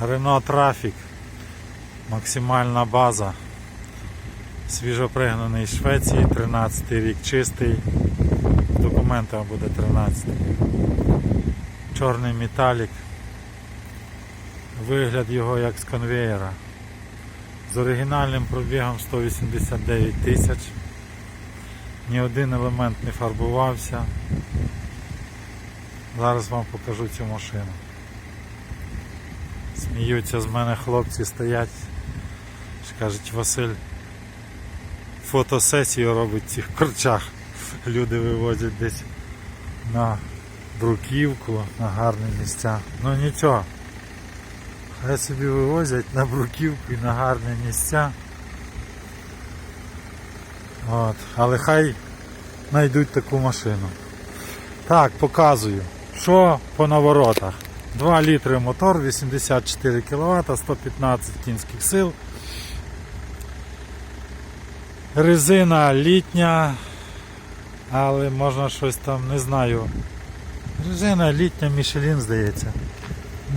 Renault Traffic. Максимальна база. Свіжопригнаний з Швеції, 13 рік чистий. В документах буде 13. Чорний металік. Вигляд його як з конвеєра. З оригінальним пробігом 189 тисяч. Ні один елемент не фарбувався. Зараз вам покажу цю машину. Сміються з мене хлопці стоять. Кажуть, Василь фотосесію робить в цих корчах. Люди вивозять десь на бруківку, на гарні місця. Ну нічого. Хай собі вивозять на бруківку і на гарні місця. От. Але хай знайдуть таку машину. Так, показую. Що по наворотах? 2 літри мотор, 84 кВт, 115 кінських сил. Резина літня, але можна щось там, не знаю. Резина літня Мішелін, здається.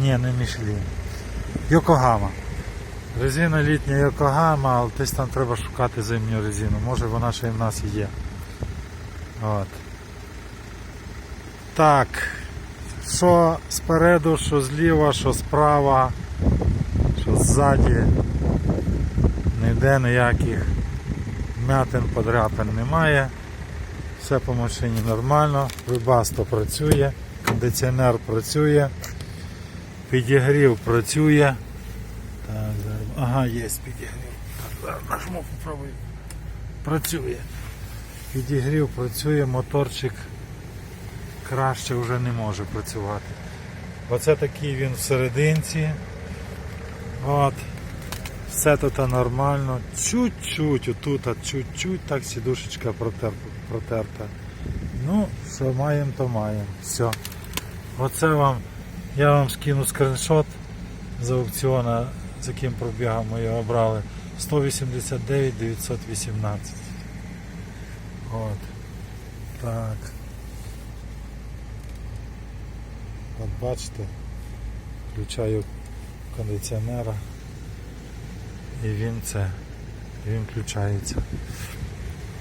Ні, не Мішелін. Йокогама. Резина літня Йокогама, але десь там треба шукати зимню резину. Може вона ще й в нас є. От. Так. Що спереду, що зліва, що справа, що ззаді. Ніде ніяких м'ятин подряпин немає. Все по машині нормально, вибасто працює, кондиціонер працює, підігрів працює. Ага, є підігрів. Зараз нажму, попробую. Працює. Підігрів працює, моторчик краще вже не може працювати. Оце такий він всерединці. От. Все тут нормально. Чуть-чуть, отут, чуть-чуть так сідушечка протер- протерта. Ну, що маємо, то маємо. Все. Оце вам, я вам скину скриншот з аукціона, з яким пробігом ми його брали. 189 918. От. Так. От бачите, включаю кондиціонера і він це, він включається.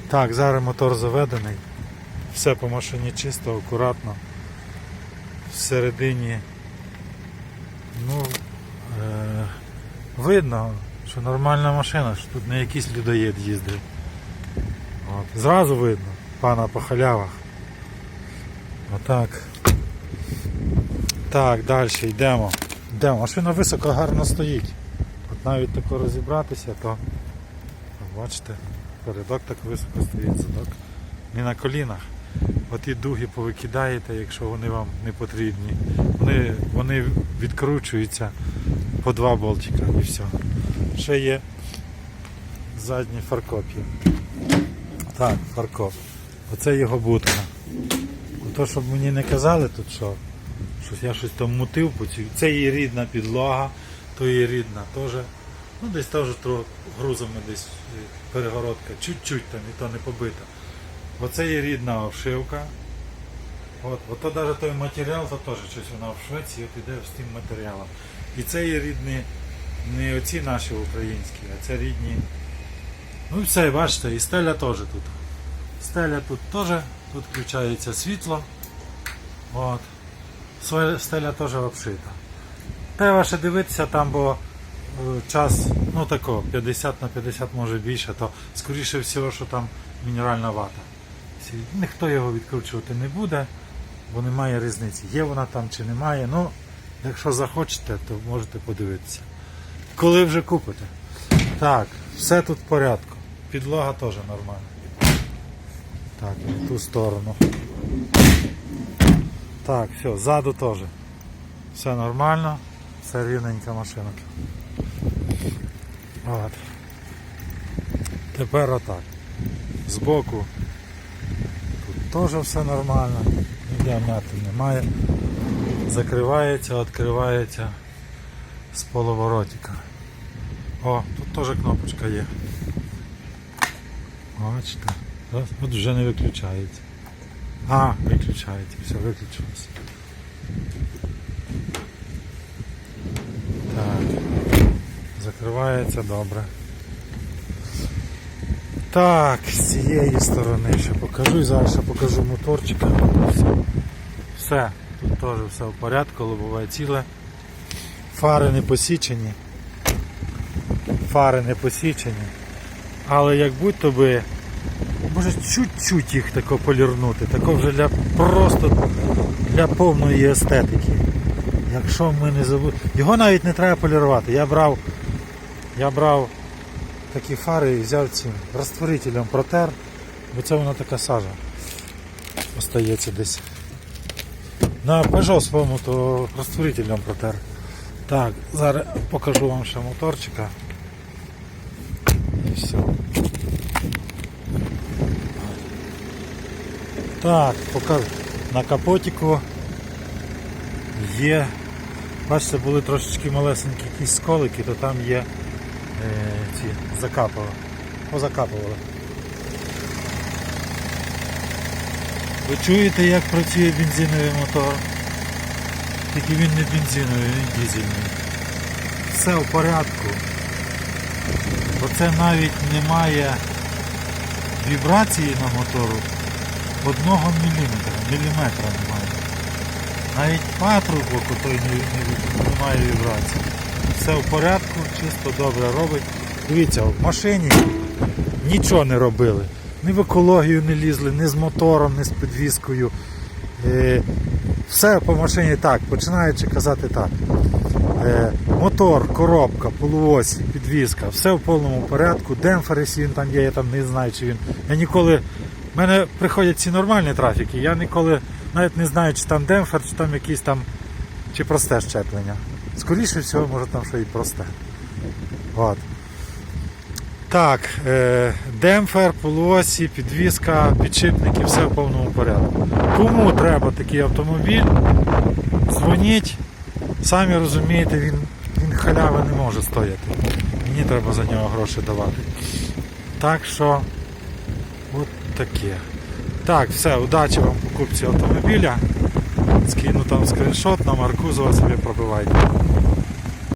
Так, зараз мотор заведений, все по машині чисто, акуратно. Всередині ну, е, видно, що нормальна машина, що тут не якийсь людоєд їздить. От. Зразу видно, пана по халявах. Отак. Так, далі йдемо. Йдемо. Машина високо гарно стоїть. От навіть тако розібратися, то бачите, передок так високо стоїть, задок. Не на колінах. Оті дуги повикидаєте, якщо вони вам не потрібні. Вони, вони відкручуються по два болтика і все. Ще є задній фаркоп. Так, фаркоп. Оце його бутина. То, щоб мені не казали тут, що щось я щось там мутив. Це її рідна підлога, то її рідна теж. Ну десь теж грузами десь е, перегородка, чуть-чуть там і то не побита. Оце є рідна обшивка. От, ото навіть той матеріал, то теж щось вона в Швеції от іде з тим матеріалом. І це є рідні, не оці наші українські, а це рідні. Ну і все, бачите, і стеля теж тут. Стеля тут теж, тут включається світло. От. Своя стеля теж обшита. Треба ще дивитися там, бо е, час, ну тако, 50 на 50 може більше, то скоріше всього, що там мінеральна вата. Ніхто його відкручувати не буде, бо немає різниці. Є вона там чи немає. Ну, якщо захочете, то можете подивитися. Коли вже купите. Так, все тут в порядку. Підлога теж нормальна. Так, в ту сторону. Так, все, ззаду теж. Все нормально, все рівненька машина. От. Тепер отак. Збоку тут теж все нормально, ніде м'яти немає. Закривається, відкривається з половоротика. О, тут теж кнопочка є. Бачите, от вже не виключається. А, виключається, все, виключилося. Так. закривається добре. Так, з цієї сторони ще покажу і зараз ще покажу моторчика. Все. Все, тут теж все в порядку, лобове ціле. Фари не посічені. Фари не посічені. Але як будь-то би, може чуть-чуть їх тако полірнути, тако вже для просто для повної естетики. Якщо ми не забудемо. Його навіть не треба полірувати. Я брав, я брав такі фари і взяв цим розтворителем протер, бо це вона така сажа остається десь. На Peugeot своєму то розтворителем протер. Так, зараз покажу вам ще моторчика. І все. Так, покажу. На капотику є. Бачите, були трошечки малесенькі якісь сколики, то там є е, ці закапали. Позакапували. Ви чуєте, як працює бензиновий мотор? Тільки він не бензиновий, він дизельний. Все в порядку. Бо це навіть немає вібрації на мотору одного міліметра, міліметра немає. Навіть патрубок той не, не, немає вібрації. Все в порядку, чисто добре робить. Дивіться, в машині нічого не робили. Ні в екологію не лізли, ні з мотором, ні з підвіскою. Е, все по машині так, починаючи казати так. Е, мотор, коробка, полуосі, підвізка, все в повному порядку. Демпфер, якщо він там є, я там не знаю, чи він. Я ніколи. В мене приходять ці нормальні трафіки, я ніколи навіть не знаю, чи там демпфер, чи там якийсь там, чи просте щеплення. Скоріше всього, може там що і просте. От. Так, е, демпфер, полуосі, підвізка, підшипники, все в повному порядку. Кому треба такий автомобіль, дзвоніть. Самі розумієте, він, він халяви не може стояти. Мені треба за нього гроші давати. Так що, от таке. Так, все, удачі вам покупці автомобіля. Скину там скріншот, на Маркузова собі пробивайте.